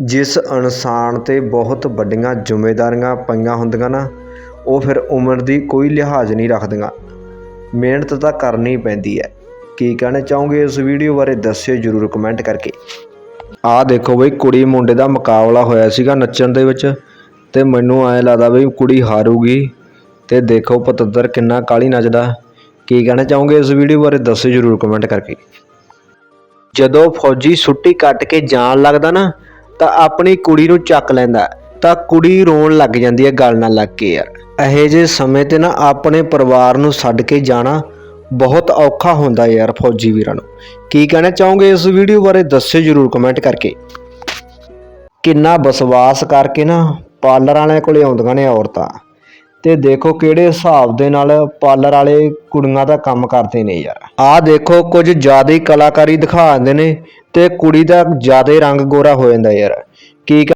ਜਿਸ ਇਨਸਾਨ 'ਤੇ ਬਹੁਤ ਵੱਡੀਆਂ ਜ਼ਿੰਮੇਵਾਰੀਆਂ ਪਈਆਂ ਹੁੰਦੀਆਂ ਨਾ, ਉਹ ਫਿਰ ਉਮਰ ਦੀ ਕੋਈ ਲਿਹਾਜ਼ ਨਹੀਂ ਰੱਖਦੀਆਂ। ਮਿਹਨਤ ਤਾਂ ਕਰਨੀ ਪੈਂਦੀ ਹੈ। ਕੀ ਕਹਿਣਾ ਚਾਹੋਗੇ ਇਸ ਵੀਡੀਓ ਬਾਰੇ, ਦੱਸਿਓ ਜਰੂਰ ਕਮੈਂਟ ਕਰਕੇ। ਆਹ ਦੇਖੋ ਬਈ, ਕੁੜੀ ਮੁੰਡੇ ਦਾ ਮੁਕਾਬਲਾ ਹੋਇਆ ਸੀਗਾ ਨੱਚਣ ਦੇ ਵਿੱਚ ਤੇ ਮੈਨੂੰ ਐਂ ਲੱਗਦਾ ਬਈ ਕੁੜੀ ਹਾਰੂਗੀ ਤੇ ਦੇਖੋ ਪਤੰਦਰ ਕਿੰਨਾ ਕਾਲੀ ਨੱਚਦਾ। ਕੀ ਕਹਿਣਾ ਚਾਹੋਗੇ ਇਸ ਵੀਡੀਓ ਬਾਰੇ, ਦੱਸਿਓ ਜਰੂਰ ਕਮੈਂਟ ਕਰਕੇ। ਜਦੋਂ ਫੌਜੀ ਛੁੱਟੀ ਕੱਟ ਕੇ ਜਾਣ ਲੱਗਦਾ ਨਾ ਤਾਂ ਆਪਣੀ ਕੁੜੀ ਨੂੰ ਚੱਕ ਲੈਂਦਾ ਤਾਂ ਕੁੜੀ ਰੋਣ ਲੱਗ ਜਾਂਦੀ ਹੈ ਗੱਲ ਨਾਲ ਲੱਗ ਕੇ ਯਾਰ। ਇਹੋ ਜਿਹੇ ਸਮੇਂ ਤੇ ਨਾ ਆਪਣੇ ਪਰਿਵਾਰ ਨੂੰ ਛੱਡ ਕੇ ਜਾਣਾ ਬਹੁਤ ਔਖਾ ਹੁੰਦਾ ਯਾਰ ਫੌਜੀ ਵੀਰਾਂ ਨੂੰ। ਕੀ ਕਹਿਣਾ ਚਾਹੋਗੇ ਇਸ ਵੀਡੀਓ ਬਾਰੇ ਦੱਸਿਓ ਜਰੂਰ ਕਮੈਂਟ ਕਰਕੇ। ਕਿੰਨਾ ਵਿਸ਼ਵਾਸ ਕਰਕੇ ਨਾ ਪਾਰਲਰ ਵਾਲਿਆਂ ਕੋਲੇ ਆਉਂਦੀਆਂ ਨੇ ਔਰਤਾਂ। ਤੇ ਦੇਖੋ ਕਿਹੜੇ ਹਿਸਾਬ ਦੇ ਨਾਲ ਪਾਰਲਰ ਵਾਲੇ ਕੁੜੀਆਂ ਦਾ ਕੰਮ ਕਰਦੇ ਨੇ ਯਾਰ। ਆਹ ਦੇਖੋ ਕੁਝ ਜ਼ਿਆਦਾ ਹੀ ਕਲਾਕਾਰੀ ਦਿਖਾ ਦਿੰਦੇ ਨੇ। ਤੇ ਕੁੜੀ ਦਾ ਜ਼ਿਆਦਾ ਰੰਗ ਗੋਰਾ ਹੋ ਜਾਂਦਾ ਯਾਰ। ਕੀ ਕਹਿ-